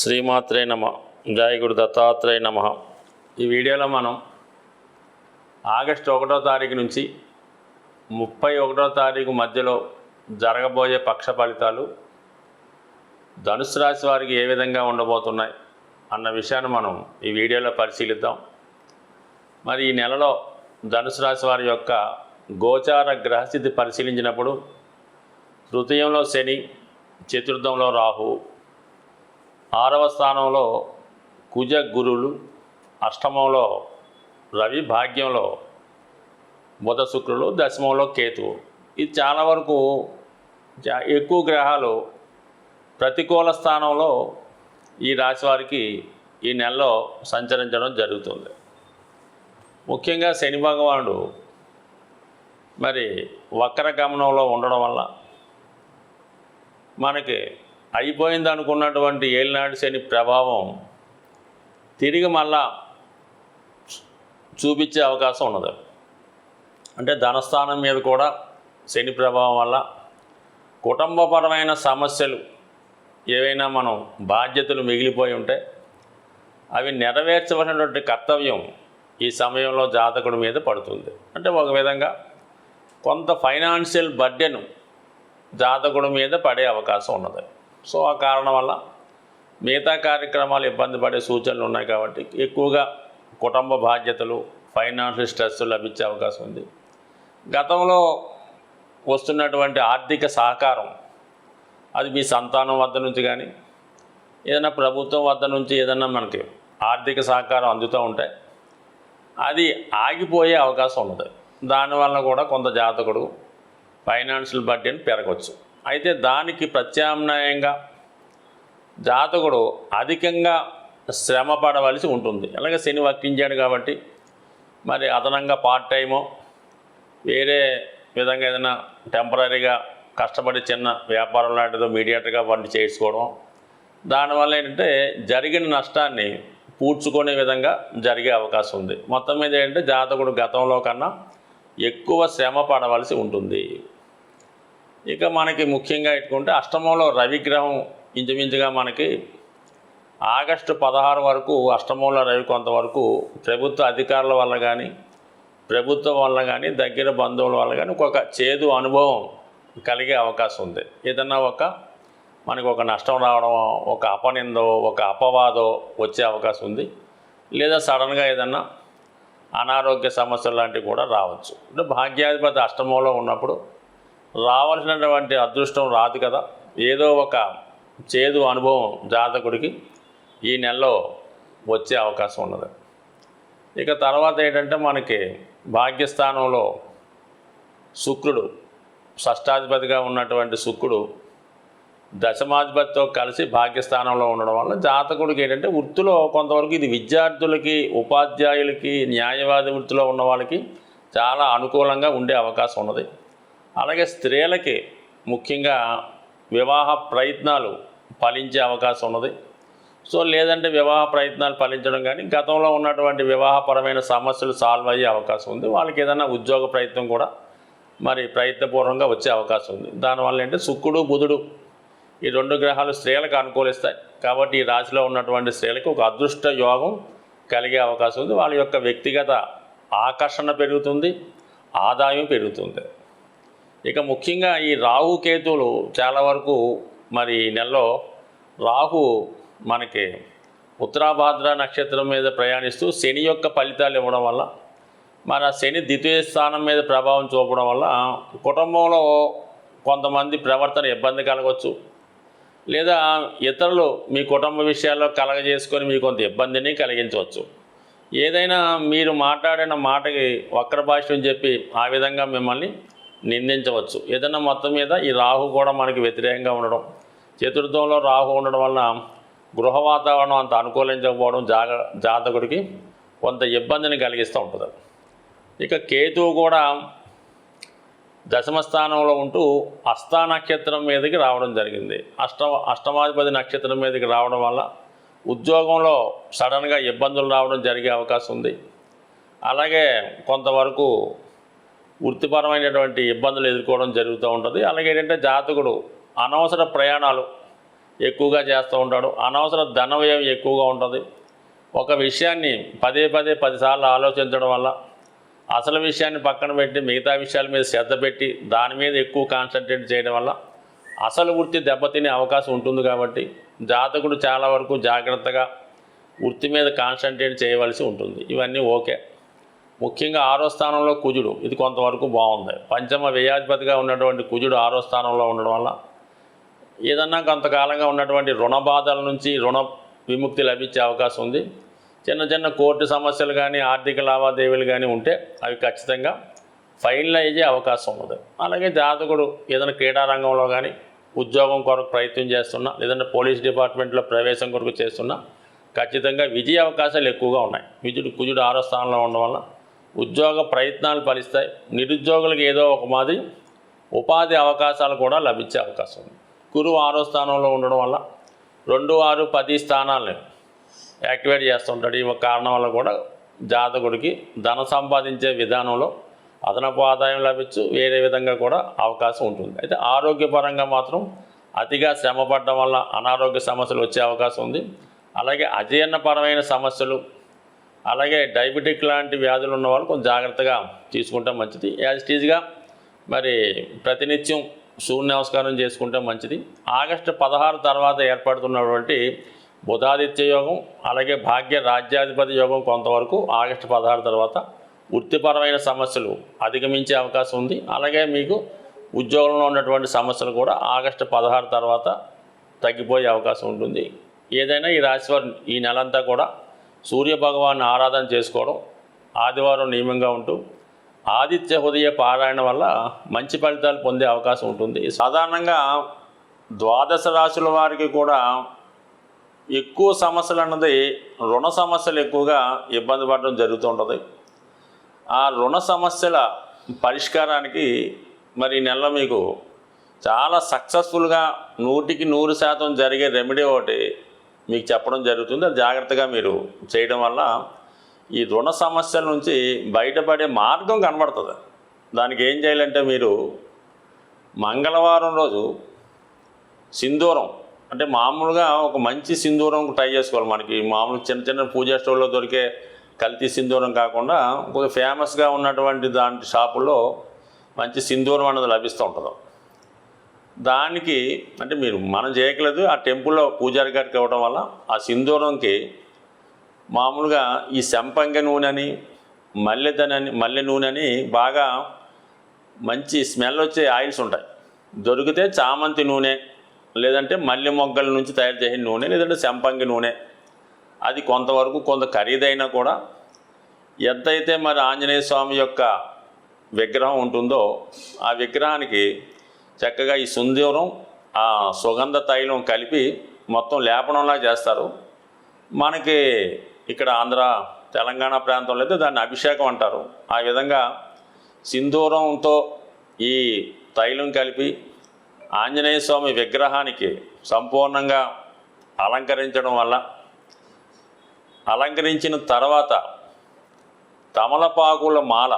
శ్రీమాత్రే నమ. జయ గురు దత్తాత్రేయ నమ. ఈ వీడియోలో మనం ఆగస్టు ఒకటో తారీఖు నుంచి ముప్పై ఒకటో తారీఖు మధ్యలో జరగబోయే పక్ష ఫలితాలు ధనుసు రాశి వారికి ఏ విధంగా ఉండబోతున్నాయి అన్న విషయాన్ని మనం ఈ వీడియోలో పరిశీలిద్దాం. మరి ఈ నెలలో ధనుసు రాశి వారి యొక్క గోచార గ్రహస్థితి పరిశీలించినప్పుడు తృతీయంలో శని చతుర్థంలో రాహు ఆరవ స్థానంలో కుజ గురులు అష్టమంలో రవి భాగ్యంలో బుధ శుక్రులు దశమంలో కేతువు. ఇది చాలా వరకు జా- ఎక్కువ గ్రహాలు ప్రతికూల స్థానంలో ఈ రాశి వారికి ఈ నెలలో సంచరించడం జరుగుతుంది. ముఖ్యంగా శని భగవానుడు మరి వక్ర గమనంలో ఉండడం వల్ల మనకి అయిపోయింది అనుకున్నటువంటి ఏలినాడు శని ప్రభావం తిరిగి మళ్ళా చూపించే అవకాశం ఉన్నది. అంటే ధనస్థానం మీద కూడా శని ప్రభావం వల్ల కుటుంబపరమైన సమస్యలు ఏవైనా మనం బాధ్యతలు మిగిలిపోయి ఉంటే అవి నెరవేర్చవలసినటువంటి కర్తవ్యం ఈ సమయంలో జాతకుడి మీద పడుతుంది. అంటే ఒక విధంగా కొంత ఫైనాన్షియల్ బర్డెను జాతకుడి మీద పడే అవకాశం ఉన్నది. సో ఆ కారణం వల్ల మిగతా కార్యక్రమాలు ఇబ్బంది పడే సూచనలు ఉన్నాయి కాబట్టి ఎక్కువగా కుటుంబ బాధ్యతలు ఫైనాన్షియల్ స్ట్రెస్ లభించే అవకాశం ఉంది. గతంలో వస్తున్నటువంటి ఆర్థిక సహకారం అది మీ సంతానం వద్ద నుంచి కానీ ఏదైనా ప్రభుత్వం వద్ద నుంచి ఏదైనా మనకి ఆర్థిక సహకారం అందుతూ ఉంటాయి. అది ఆగిపోయే అవకాశం ఉన్నది. దానివల్ల కూడా కొంత జాతకుడు ఫైనాన్షియల్ బడ్డీని పెరగవచ్చు అయితే దానికి ప్రత్యామ్నాయంగా జాతకుడు అధికంగా శ్రమ పడవలసి ఉంటుంది. అలాగే శని వర్తించాడు కాబట్టి మరి అదనంగా పార్ట్ టైము వేరే విధంగా ఏదైనా టెంపరీగా కష్టపడి చిన్న వ్యాపారం లాంటిదో మీడియేటర్గా వంటి చేసుకోవడం. దానివల్ల ఏంటంటే జరిగిన నష్టాన్ని పూడ్చుకునే విధంగా జరిగే అవకాశం ఉంది. మొత్తం మీద ఏంటంటే జాతకుడు గతంలో కన్నా ఎక్కువ శ్రమ పడవలసి ఉంటుంది. ఇక మనకి ముఖ్యంగా ఎట్టుకుంటే అష్టమంలో రవిగ్రహం ఇంచుమించుగా మనకి ఆగస్టు పదహారు వరకు అష్టమంలో రవి కొంతవరకు ప్రభుత్వ అధికారుల వల్ల కానీ ప్రభుత్వం వల్ల కానీ దగ్గర బంధువుల వల్ల కానీ ఒక చేదు అనుభవం కలిగే అవకాశం ఉంది. ఏదన్నా ఒక మనకు ఒక నష్టం రావడం ఒక అపనిందో ఒక అపవాదో వచ్చే అవకాశం ఉంది. లేదా సడన్గా ఏదన్నా అనారోగ్య సమస్యలు లాంటివి కూడా రావచ్చు. అంటే భాగ్యాధిపతి అష్టమంలో ఉన్నప్పుడు రావాల్సినటువంటి అదృష్టం రాదు కదా. ఏదో ఒక చేదు అనుభవం జాతకుడికి ఈ నెలలో వచ్చే అవకాశం ఉన్నది. ఇక తర్వాత ఏంటంటే మనకి భాగ్యస్థానంలో శుక్రుడు షష్టాధిపతిగా ఉన్నటువంటి శుక్రుడు దశమాధిపతితో కలిసి భాగ్యస్థానంలో ఉండడం వల్ల జాతకుడికి ఏంటంటే వృత్తిలో కొంతవరకు ఇది విద్యార్థులకి ఉపాధ్యాయులకి న్యాయవాది వృత్తిలో ఉన్న వాళ్ళకి చాలా అనుకూలంగా ఉండే అవకాశం ఉన్నది. అలాగే స్త్రీలకి ముఖ్యంగా వివాహ ప్రయత్నాలు ఫలించే అవకాశం ఉన్నది. సో లేదంటే వివాహ ప్రయత్నాలు ఫలించడం కానీ గతంలో ఉన్నటువంటి వివాహపరమైన సమస్యలు సాల్వ్ అయ్యే అవకాశం ఉంది. వాళ్ళకి ఏదైనా ఉద్యోగ ప్రయత్నం కూడా మరి ప్రయత్నపూర్వకంగా వచ్చే అవకాశం ఉంది. దానివల్ల ఏంటంటే శుక్రుడు బుధుడు ఈ రెండు గ్రహాలు స్త్రీలకు అనుకూలిస్తాయి. కాబట్టి ఈ రాశిలో ఉన్నటువంటి స్త్రీలకు ఒక అదృష్ట యోగం కలిగే అవకాశం ఉంది. వాళ్ళ యొక్క వ్యక్తిగత ఆకర్షణ పెరుగుతుంది ఆదాయం పెరుగుతుంది. ఇక ముఖ్యంగా ఈ రాహు కేతువులు చాలా వరకు మరి ఈ నెలలో రాహు మనకి ఉత్తరాభాద్ర నక్షత్రం మీద ప్రయాణిస్తూ శని యొక్క ఫలితాలు ఇవ్వడం వల్ల మన శని ద్వితీయ స్థానం మీద ప్రభావం చూపడం వల్ల కుటుంబంలో కొంతమంది ప్రవర్తన ఇబ్బంది కలగవచ్చు లేదా ఇతరులు మీ కుటుంబ విషయాల్లో కలగజేసుకొని మీకు కొంత ఇబ్బందిని కలిగించవచ్చు. ఏదైనా మీరు మాట్లాడిన మాటకి వక్ర భాష్యం చెప్పి ఆ విధంగా మిమ్మల్ని నిందించవచ్చు. ఏదైనా మొత్తం మీద ఈ రాహు కూడా మనకి వ్యతిరేకంగా ఉండడం చతుర్థంలో రాహు ఉండడం వలన గృహ వాతావరణం అంత అనుకూలించకపోవడం జాగ జాతకుడికి కొంత ఇబ్బందిని కలిగిస్తూ ఉంటుంది. ఇక కేతువు కూడా దశమ స్థానంలో ఉంటూ అష్టా నక్షత్రం మీదకి రావడం జరిగింది. అష్ట అష్టమాధిపతి నక్షత్రం మీదకి రావడం వల్ల ఉద్యోగంలో సడన్గా ఇబ్బందులు రావడం జరిగే అవకాశం ఉంది. అలాగే కొంతవరకు వృత్తిపరమైనటువంటి ఇబ్బందులు ఎదుర్కోవడం జరుగుతూ ఉంటుంది. అలాగే ఏంటంటే జాతకుడు అనవసర ప్రయాణాలు ఎక్కువగా చేస్తూ ఉంటాడు. అనవసర ధన వ్యయం ఎక్కువగా ఉంటుంది. ఒక విషయాన్ని పదే పదే పదిసార్లు ఆలోచించడం వల్ల అసలు విషయాన్ని పక్కన పెట్టి మిగతా విషయాల మీద శ్రద్ధ పెట్టి దాని మీద ఎక్కువ కాన్సన్ట్రేట్ చేయడం వల్ల అసలు వృత్తి దెబ్బతినే అవకాశం ఉంటుంది కాబట్టి జాతకుడు చాలా వరకు జాగ్రత్తగా వృత్తి మీద కాన్సన్ట్రేట్ చేయవలసి ఉంటుంది. ఇవన్నీ ఓకే. ముఖ్యంగా ఆరో స్థానంలో కుజుడు. ఇది కొంతవరకు బాగుంది. పంచమ వ్యయాధిపతిగా ఉన్నటువంటి కుజుడు ఆరో స్థానంలో ఉండడం వల్ల ఏదన్నా కొంతకాలంగా ఉన్నటువంటి రుణ బాధల నుంచి రుణ విముక్తి లభించే అవకాశం ఉంది. చిన్న చిన్న కోర్టు సమస్యలు కానీ ఆర్థిక లావాదేవీలు కానీ ఉంటే అవి ఖచ్చితంగా ఫైనల్ అయ్యే అవకాశం ఉంది అలాగే జాతకుడు ఏదైనా క్రీడారంగంలో కానీ ఉద్యోగం కొరకు ప్రయత్నం చేస్తున్నా లేదంటే పోలీస్ డిపార్ట్మెంట్లో ప్రవేశం కొరకు చేస్తున్నా ఖచ్చితంగా విజయ అవకాశాలు ఎక్కువగా ఉన్నాయి. విజుడు కుజుడు ఆరో స్థానంలో ఉండడం వల్ల ఉద్యోగ ప్రయత్నాలు ఫలిస్తాయి. నిరుద్యోగులకు ఏదో ఒక మాది ఉపాధి అవకాశాలు కూడా లభించే అవకాశం ఉంది. గురువు ఆరో స్థానంలో ఉండడం వల్ల రెండు ఆరు పది స్థానాలని యాక్టివేట్ చేస్తుంటాడు. ఈ కారణం వల్ల కూడా జాతకుడికి ధన సంపాదించే విధానంలో అదనపు ఆదాయం లభించు వేరే విధంగా కూడా అవకాశం ఉంటుంది. అయితే ఆరోగ్యపరంగా మాత్రం అతిగా శ్రమపడడం వల్ల అనారోగ్య సమస్యలు వచ్చే అవకాశం ఉంది. అలాగే అజీర్ణపరమైన సమస్యలు అలాగే డయాబెటిక్ లాంటి వ్యాధులు ఉన్న వాళ్ళు కొంచెం జాగ్రత్తగా తీసుకుంటే మంచిది. యాజ్ టీజ్గా మరి ప్రతినిత్యం సూర్య నమస్కారం చేసుకుంటే మంచిది. ఆగస్టు పదహారు తర్వాత ఏర్పడుతున్నటువంటి బుధాదిత్య యోగం అలాగే భాగ్య రాజ్యాధిపతి యోగం కొంతవరకు ఆగస్టు పదహారు తర్వాత వృత్తిపరమైన సమస్యలు అధిగమించే అవకాశం ఉంది. అలాగే మీకు ఉద్యోగంలో ఉన్నటువంటి సమస్యలు కూడా ఆగస్టు పదహారు తర్వాత తగ్గిపోయే అవకాశం ఉంటుంది. ఏదైనా ఈ రాశివారు ఈ నెలంతా కూడా సూర్యభగవాన్ని ఆరాధన చేసుకోవడం ఆదివారం నియమంగా ఉంటూ ఆదిత్య హృదయ పారాయణ వల్ల మంచి ఫలితాలు పొందే అవకాశం ఉంటుంది. సాధారణంగా ద్వాదశ రాశుల వారికి కూడా ఎక్కువ సమస్యలు అన్నది రుణ సమస్యలు ఎక్కువగా ఇబ్బంది పడడం జరుగుతుంటుంది ఆ రుణ సమస్యల పరిష్కారానికి మరి నెల మీకు చాలా సక్సెస్ఫుల్గా నూటికి నూరు శాతం జరిగే రెమెడీ ఒకటి మీకు చెప్పడం జరుగుతుంది. అది జాగ్రత్తగా మీరు చేయడం వల్ల ఈ రుణ సమస్యల నుంచి బయటపడే మార్గం కనబడుతుంది. దానికి ఏం చేయాలంటే మీరు మంగళవారం రోజు సింధూరం అంటే మామూలుగా ఒక మంచి సింధూరం ట్రై చేసుకోవాలి మనకి. మామూలు చిన్న చిన్న పూజా స్టోర్లో దొరికే కల్తీ సింధూరం కాకుండా కొంచెం ఫేమస్గా ఉన్నటువంటి దాంట్ షాపుల్లో మంచి సింధూరం అనేది లభిస్తూ ఉంటుంది. దానికి అంటే మీరు మనం చేయట్లేదు ఆ టెంపుల్లో పూజారి గారికి ఇవ్వడం వల్ల ఆ సింధూరంకి మామూలుగా ఈ సంపంగ నూనె అని మల్లెదనని మల్లె నూనె అని బాగా మంచి స్మెల్ వచ్చే ఆయిల్స్ ఉంటాయి. దొరికితే చామంతి నూనె లేదంటే మల్లె మొగ్గల నుంచి తయారు చేసిన నూనె లేదంటే సంపంగి నూనె. అది కొంతవరకు కొంత ఖరీదైనా కూడా ఎంతైతే మరి ఆంజనేయ స్వామి యొక్క విగ్రహం ఉంటుందో ఆ విగ్రహానికి చక్కగా ఈ సుందూరం ఆ సుగంధ తైలం కలిపి మొత్తం లేపనంలా చేస్తారు. మనకి ఇక్కడ ఆంధ్ర తెలంగాణ ప్రాంతంలో అయితే దాన్ని అభిషేకం అంటారు. ఆ విధంగా సింధూరంతో ఈ తైలం కలిపి ఆంజనేయ స్వామి విగ్రహానికి సంపూర్ణంగా అలంకరించడం వల్ల అలంకరించిన తర్వాత తమలపాకుల మాల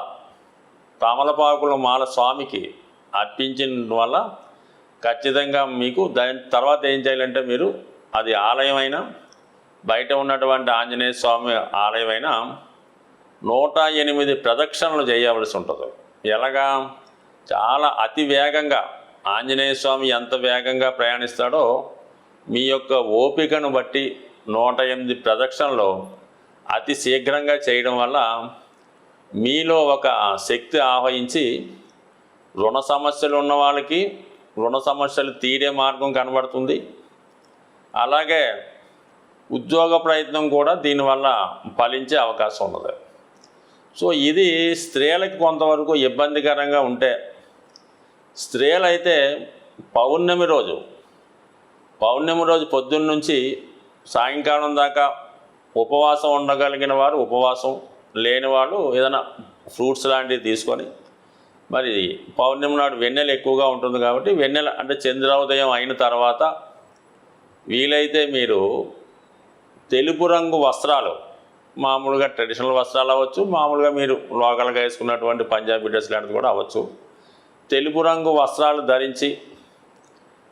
తమలపాకుల మాల స్వామికి అర్పించిన వల్ల ఖచ్చితంగా మీకు దాని తర్వాత ఏం చేయాలంటే మీరు అది ఆలయమైనా బయట ఉన్నటువంటి ఆంజనేయ స్వామి ఆలయమైనా నూట ఎనిమిది ప్రదక్షిణలు చేయవలసి ఉంటుంది. ఎలాగా? చాలా అతి వేగంగా ఆంజనేయ స్వామి ఎంత వేగంగా ప్రయాణిస్తాడో మీ యొక్క ఓపికను బట్టి నూట ఎనిమిది ప్రదక్షిణలు అతి శీఘ్రంగా చేయడం వల్ల మీలో ఒక శక్తి ఆహ్వయించి రుణ సమస్యలు ఉన్న వాళ్ళకి రుణ సమస్యలు తీరే మార్గం కనబడుతుంది. అలాగే ఉద్యోగ ప్రయత్నం కూడా దీనివల్ల ఫలించే అవకాశం ఉన్నది. సో ఇది స్త్రీలకు కొంతవరకు ఇబ్బందికరంగా ఉంటే స్త్రీలైతే పౌర్ణమి రోజు పౌర్ణమి రోజు పొద్దున్న నుంచి సాయంకాలం దాకా ఉపవాసం ఉండగలిగిన వారు ఉపవాసం లేని వాళ్ళు ఏదైనా ఫ్రూట్స్ లాంటివి తీసుకొని మరి పౌర్ణమి నాడు వెన్నెల ఎక్కువగా ఉంటుంది కాబట్టి వెన్నెల అంటే చంద్రోదయం అయిన తర్వాత వీలైతే మీరు తెలుపు రంగు వస్త్రాలు మామూలుగా ట్రెడిషనల్ వస్త్రాలు అవ్వచ్చు మామూలుగా మీరు లోకల్గా వేసుకున్నటువంటి పంజాబీ డ్రెస్ లాంటిది కూడా అవ్వచ్చు. తెలుపు రంగు వస్త్రాలు ధరించి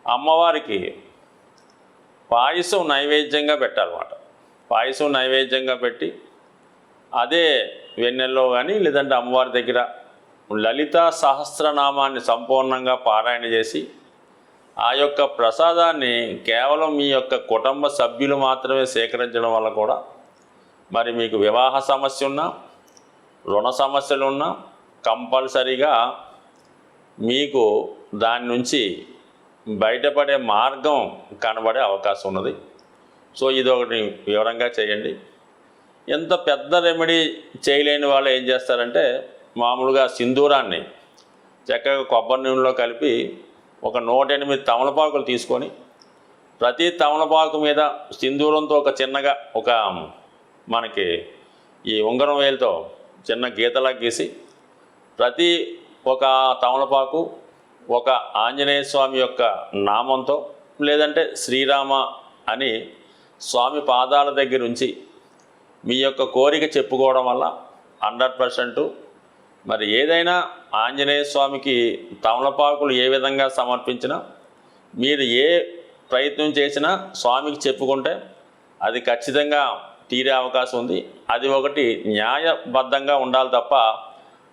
అమ్మవారికి పాయసం నైవేద్యంగా పెట్టాలన్నమాట. పాయసం నైవేద్యంగా పెట్టి అదే వెన్నెల్లో కానీ లేదంటే అమ్మవారి దగ్గర లలిత సహస్రనామాన్ని సంపూర్ణంగా పారాయణ చేసి ఆ యొక్క ప్రసాదాన్ని కేవలం మీ యొక్క కుటుంబ సభ్యులు మాత్రమే సేకరించడం వల్ల కూడా మరి మీకు వివాహ సమస్య ఉన్నా రుణ సమస్యలు ఉన్నా కంపల్సరీగా మీకు దాని నుంచి బయటపడే మార్గం కనబడే అవకాశం ఉన్నది. సో ఇది ఒకటి వివరంగా చేయండి. ఎంత పెద్ద రెమెడీ చేయలేని వాళ్ళు ఏం చేస్తారంటే మామూలుగా సింధూరాన్ని చక్కగా కొబ్బరి నూనెలో కలిపి ఒక నూట ఎనిమిది తమలపాకులు తీసుకొని ప్రతి తమలపాకు మీద సింధూరంతో ఒక చిన్నగా ఒక మనకి ఈ ఉంగరం వేలతో చిన్న గీతలా గీసి ప్రతి ఒక తమలపాకు ఒక ఆంజనేయ స్వామి యొక్క నామంతో లేదంటే శ్రీరామ అని స్వామి పాదాల దగ్గర ఉంచి మీ యొక్క కోరిక చెప్పుకోవడం వల్ల హండ్రెడ్ పర్సెంటు మరి ఏదైనా ఆంజనేయ స్వామికి తమలపాకులు ఏ విధంగా సమర్పించినా మీరు ఏ ప్రయత్నం చేసినా స్వామికి చెప్పుకుంటే అది ఖచ్చితంగా తీరే అవకాశం ఉంది. అది ఒకటి న్యాయబద్ధంగా ఉండాలి తప్ప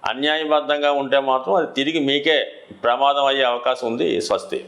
అన్యాయబద్ధంగా ఉంటే మాత్రం అది తిరిగి మీకే ప్రమాదం అయ్యే అవకాశం ఉంది స్వస్తి.